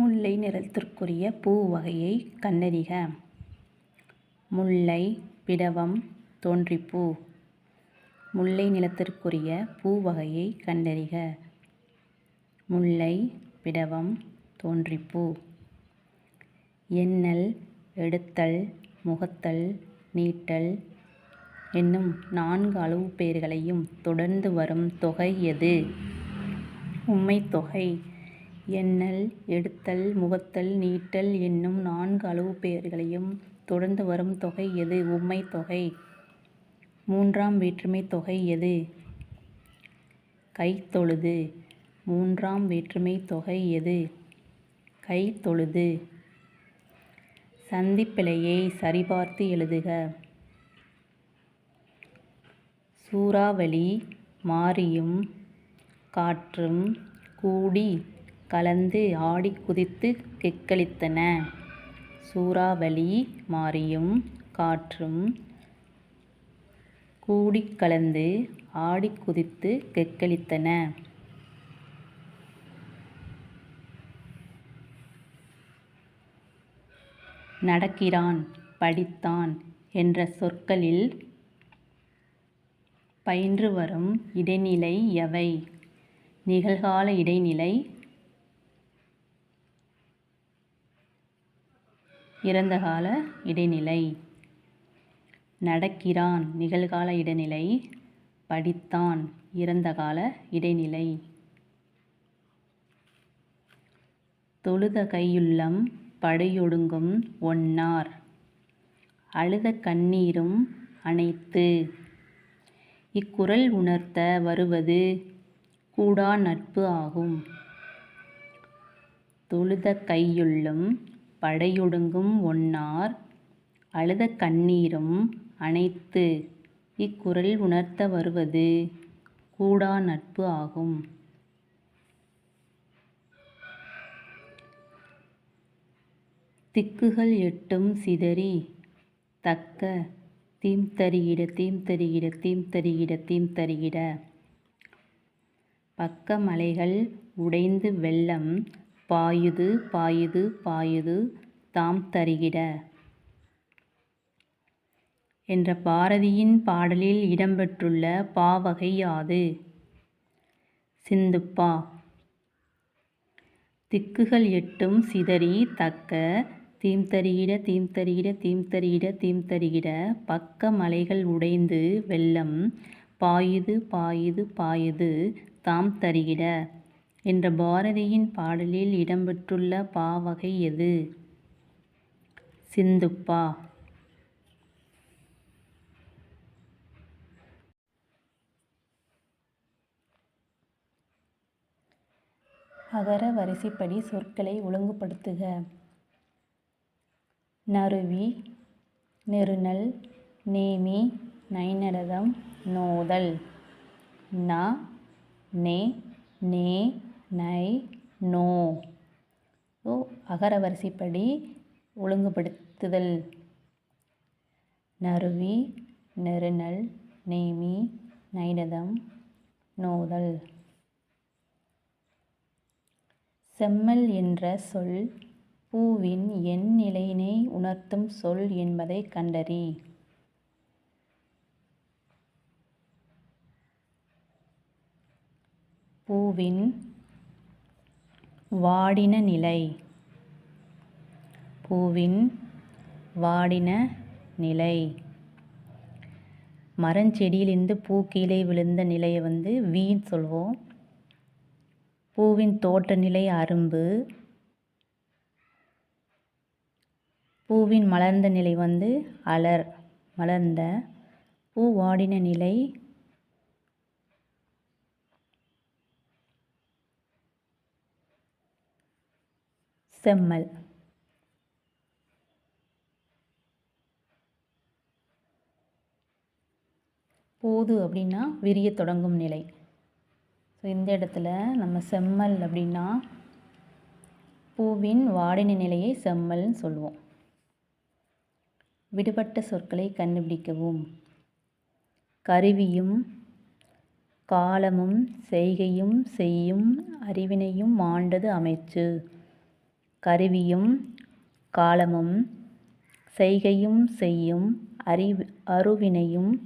முல்லை நிறத்திற்குரிய பூ வகையை கண்டறிக. முல்லை பிடவம் தோன்றிப்பூ. முல்லை நிலத்திற்குரிய பூ வகையை கண்டறிக. முல்லை பிடவம் தோன்றிப்பூ. எண்ணல் எடுத்தல் முகத்தல் நீட்டல் என்னும் நான்கு அளவுப்பெயர்களையும் தொடர்ந்து வரும் தொகை எது? உம்மைத்தொகை. எண்ணல் எடுத்தல் முகத்தல் நீட்டல் என்னும் நான்கு அளவுப்பெயர்களையும் தொடர்ந்து வரும் தொகை எது? உம்மைத்தொகை. மூன்றாம் வேற்றுமைத் தொகை எது? கைத்தொழுது. மூன்றாம் வேற்றுமைத் தொகை எது? கைத்தொழுது. சந்திப்பிழையைச் சரிபார்த்து எழுதுக. சூறாவளி மாரியும் காற்றும் கூடி கலந்து ஆடிக் குதித்து கிக்களித்தன. சூறாவளி மாரியும் காற்றும் கூடிக் கலந்து ஆடிக் குதித்துக் கெக்களித்தன. நடக்கிறான் படித்தான் என்ற சொற்களில் பயின்று வரும் இடைநிலை எவை? நிகழ்கால இடைநிலை இறந்தகால இடைநிலை. நடக்கிறான் நிகழ்கால இடைநிலை படித்தான் இறந்தகால இடைநிலை. தொழுத கையுள்ளம் படையொடுங்கும் ஒன்னார் அழுத கண்ணீரும் அனைத்து. இக்குரல் உணர்த்த வருவது கூடா நட்பு ஆகும். தொழுத கையுள்ளும் படையொடுங்கும் ஒன்னார் அழுத கண்ணீரும் அனைத்து. இக்குறள் உணர்த்த வருவது கூடா நட்பு ஆகும். திக்குகள் எட்டும் சிதறி தக்க தீம்தரிகிட தீம்தரிகிட தீம்தரிகிட தீம்தரிகிட. பக்க மலைகள் உடைந்து வெள்ளம் பாயுது பாயுது பாயுது தாம் தருகிட என்ற பாரதியின் பாடலில் இடம்பெற்றுள்ள பாவகை யாது? சிந்துப்பா. திக்குகள் எட்டும் சிதறித் தக்க தீம் தருகிட தீம் தருகிட தீம் தருகிட தீம் தருகிட பக்க மலைகள் உடைந்து வெள்ளம் பாயுது பாயுது பாயுது தாம் தருகிட என்ற பாரதியின் பாடலில் இடம்பெற்றுள்ள பாவகை எது? சிந்துப்பா. அகர வரிசைப்படி சொற்களை ஒழுங்குபடுத்துக. நறுவி நெருநல் நேமி நைநடதம் நோதல். ந நே நே நை நோ. அகர வரிசைப்படி ஒழுங்குபடுத்துதல். நறுவி நெருநல் நேமி நைனதம் நோதல். செம்மல் என்ற சொல் பூவின் எண் நிலையினை உணர்த்தும் சொல் என்பதை கண்டறி. பூவின் வாடின நிலை. பூவின் வாடின நிலை. மரஞ்செடியிலிருந்து பூ கீழே விழுந்த நிலையை வந்து வீன்னு சொல்லுவோம். பூவின் தோட்ட நிலை அரும்பு. பூவின் மலர்ந்த நிலை வந்து அலர் மலர்ந்த. பூ வாடின நிலை செம்மல். போது அப்படின்னா விரிய தொடங்கும் நிலை. ஸோ இந்த இடத்துல நம்ம செம்மல் அப்படின்னா பூவின் வாடின நிலையை செம்மல்னு சொல்லுவோம். விடுபட்ட சொற்களை கண்டுபிடிக்கவும். கருவியும் காலமும் செய்கையும் செய்யும் அறிவினையும் மாண்டது அமைச்சு. கருவியும் காலமும் செய்கையும் செய்யும் அறிவு அருவினையும்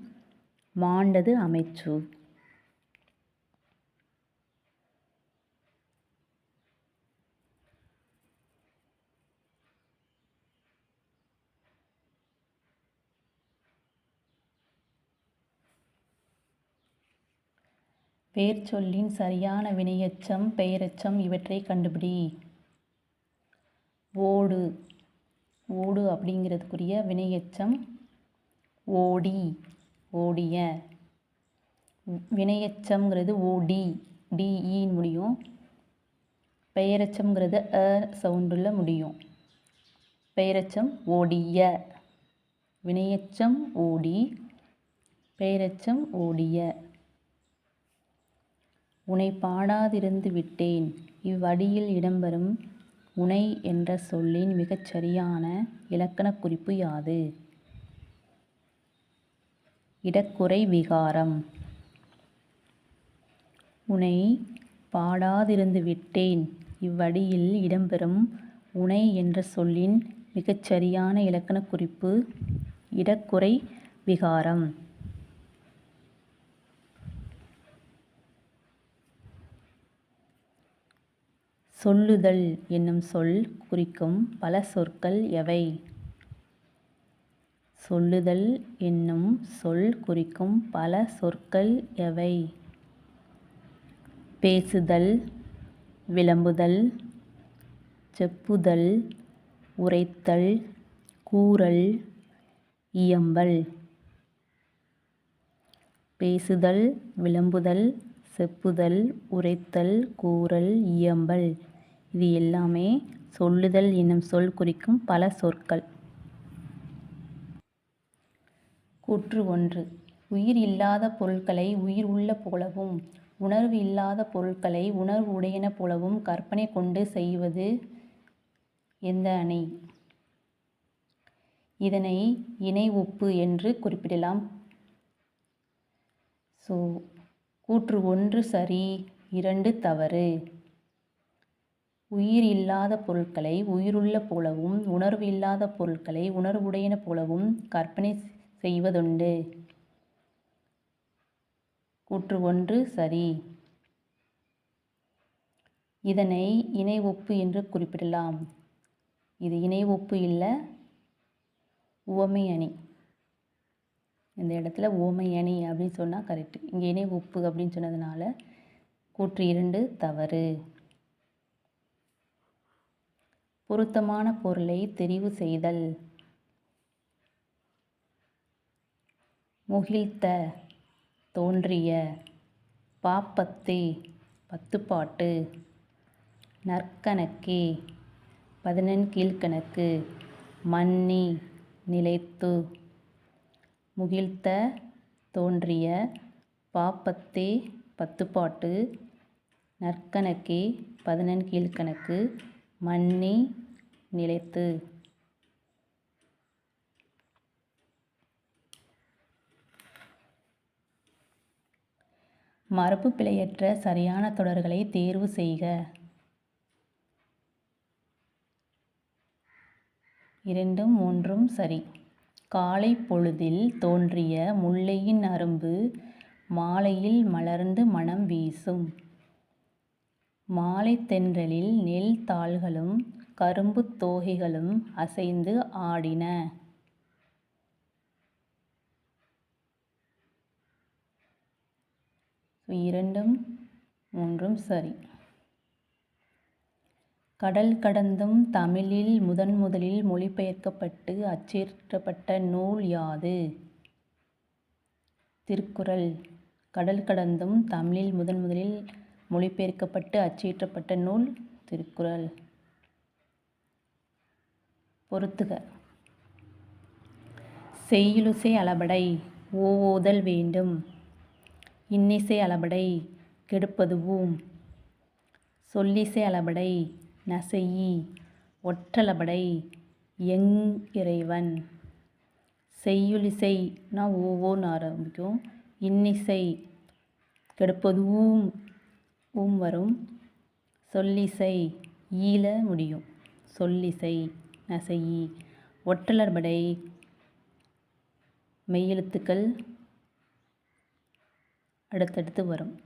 மாண்டது அமைச்சு. வேர்ச்சொல்லின் சரியான வினையச்சம் பெயரச்சம் இவற்றைக் கண்டுபிடி. ஓடு. ஓடு அப்படிங்கிறதுக்குரிய வினையச்சம் ஓடி ஓடிய. வினையச்சம்ங்கிறது ஓடி டிஇன்னு முடியும். பெயரச்சம்ங்கிறது அ சவுண்டில் முடியும். பெயரச்சம் ஓடிய. வினையச்சம் ஓடி பெயரச்சம் ஓடிய. உனை பாடாதிருந்து விட்டேன். இவ்வடியில் இடம்பெறும் உனை என்ற சொல்லின் மிகச்சரியான இலக்கணக் குறிப்பு யாது? இடக்குறை விகாரம். உனை பாடாதிருந்து விட்டேன். இவ்வடியில் இடம்பெறும் உனை என்ற சொல்லின் மிகச்சரியான இலக்கணக் குறிப்பு இடக்குறை விகாரம். சொல்லுதல் என்னும் சொல் குறிக்கும் பல சொற்கள் எவை? சொல்லுதல் என்னும் சொல் குறிக்கும் பல சொற்கள் எவை? பேசுதல் விளம்புதல் செப்புதல் உரைத்தல் கூறல் இயம்பல். பேசுதல் விளம்புதல் செப்புதல் உரைத்தல் கூறல் இயம்பல். இது எல்லாமே சொல்லுதல் என்னும் சொல் குறிக்கும் பல சொற்கள். கூற்று ஒன்று. உயிர் இல்லாத பொருட்களை உயிர் உள்ள போலவும் உணர்வு இல்லாத பொருட்களை உணர்வு உடையன போலவும் கற்பனை கொண்டு செய்வது எந்த அணை? இதனை இணை ஒப்பு என்று குறிப்பிடலாம். ஸோ கூற்று ஒன்று சரி இரண்டு தவறு. உயிர் இல்லாத பொருட்களை உயிருள்ள போலவும் உணர்வு இல்லாத பொருட்களை உணர்வுடையன போலவும் கற்பனை செய்வதுண்டு. கூற்று ஒன்று சரி. இதனை இணை ஒப்பு என்று குறிப்பிடலாம். இது இணை ஒப்பு இல்லை உவமை அணி. இந்த இடத்துல உவமை அணி அப்படின்னு சொன்னால் கரெக்டு இங்கே இணை ஒப்பு அப்படின்னு சொன்னதுனால கூற்று இரண்டு தவறு. பொருத்தமான பொருளை தெரிவு செய்தல். முகிழ்த்த தோன்றிய பாப்பத்தே பத்துப்பாட்டு. நற்கணக்கே பதினெண் கீழ்கணக்கு மன்னி நிலைத்து. முகிழ்த்த தோன்றிய பாப்பத்தே பத்துப்பாட்டு. நற்கணக்கே பதினெண் கீழ்கணக்கு மன்னி நிலைத்து. மரபு பிழையற்ற சரியான தொடர்களை தேர்வு செய்க. இரண்டும் மூன்றும் சரி. காலை பொழுதில் தோன்றிய முல்லையின் அரும்பு மாலையில் மலர்ந்து மனம் வீசும். மாலை தென்றலில் நெல் தாள்களும் கரும்புத் தோகைகளும் அசைந்து ஆடின. இரண்டும் மூன்றும் சரி. கடல் கடந்தும் தமிழில் முதன் முதலில் மொழிபெயர்க்கப்பட்டு அச்சேற்றப்பட்ட நூல் யாது? திருக்குறள். கடல் கடந்தும் தமிழில் முதன் முதலில் மொழிபெயர்க்கப்பட்டு அச்சேற்றப்பட்ட நூல் திருக்குறள். பொறுத்துக. செய்யுளிசை அளபடை ஓவோதல் வேண்டும். இன்னிசை அளபடை கெடுப்பதுவும் சொல்லிசை அளபடை நசையி ஒற்றளபடை எங் இறைவன். செய்யுளிசைனா ஓவோன்னு ஆரம்பிக்கும். இன்னிசை கெடுப்பதுவும் ஊம். வரும். சொல்லிசை ஈல முடியும். சொல்லிசை நசையி ஒற்றலர்படை மெய்யெழுத்துக்கள் அடுத்தடுத்து வரும்.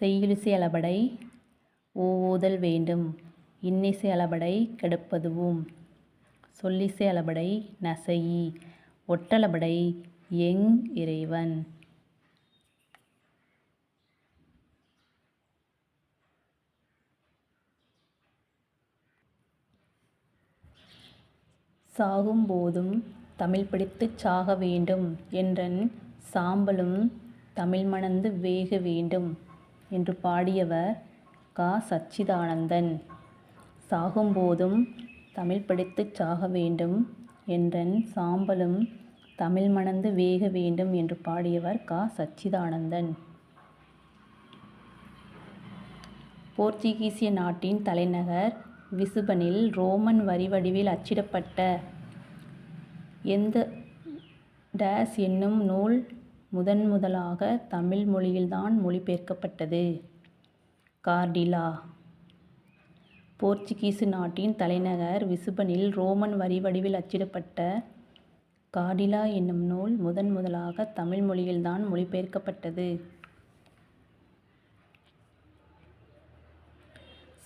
செய்யுளிசை அளபடை ஓவுதல் வேண்டும். இன்னிசை அளபடை கெடுப்பதுவும். சொல்லிசை அளபடை நசையி ஒற்றளபடை எங் இறைவன். சாகும்போதும் தமிழ் படித்துச் சாக வேண்டும் என்றன் சாம்பலும் தமிழ் மணந்து வேக வேண்டும் என்று பாடியவர் கா சச்சிதானந்தன். சாகும்போதும் தமிழ் படித்துச் சாக வேண்டும் என்றன் சாம்பலும் தமிழ் மணந்து வேக வேண்டும் என்று பாடியவர் கா சச்சிதானந்தன். போர்ச்சுகீசிய நாட்டின் தலைநகர் விசுபனில் ரோமன் வரி வடிவில் அச்சிடப்பட்ட எந்த டேஸ் என்னும் நூல் முதன்முதலாக தமிழ் மொழியில்தான் மொழிபெயர்க்கப்பட்டது? கார்டிலா. போர்ச்சுகீசு நாட்டின் தலைநகர் விசுபனில் ரோமன் வரி வடிவில் அச்சிடப்பட்ட கார்டிலா என்னும் நூல் முதன்முதலாக தமிழ் மொழியில்தான் மொழிபெயர்க்கப்பட்டது.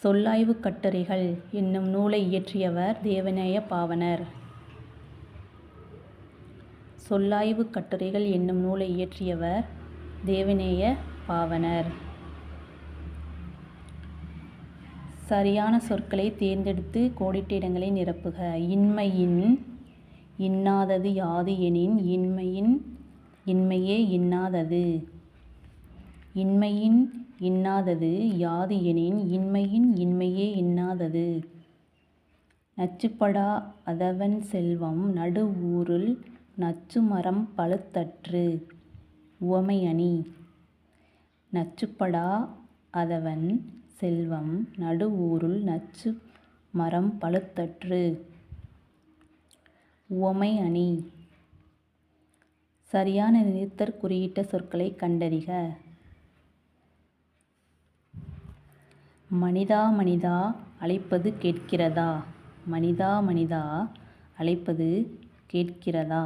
சொல்லாய்வுக் கட்டுரைகள் என்னும் நூலை இயற்றியவர் தேவநேய பாவனர் சொல்லாய்வுக் கட்டுரைகள் என்னும் நூலை இயற்றியவர் தேவநேய பாவனர் சரியான சொற்களை தேர்ந்தெடுத்து கோடிட்ட இடங்களை நிரப்புக. இன்மையின் இன்னாதது யாது எனின் இன்மையின் இன்மையே இன்னாதது. இன்மையின் இன்னாதது யாது எனின் இன்மையின் இன்மையே இன்னாதது. நச்சுப்படா அதவன் செல்வம் நடுவூருள் நச்சுமரம் பழுத்தற்று. உவமையணி. நச்சுப்படா அதவன் செல்வம் நடுவூருள் நச்சுமரம் பழுத்தற்று. உவமை அணி சரியான நிறுத்தற் குறியிட்ட சொற்களைக் கண்டறிக. மனிதா மனிதா அழைப்பது கேட்கிறதா? மனிதா மனிதா அழைப்பது கேட்கிறதா?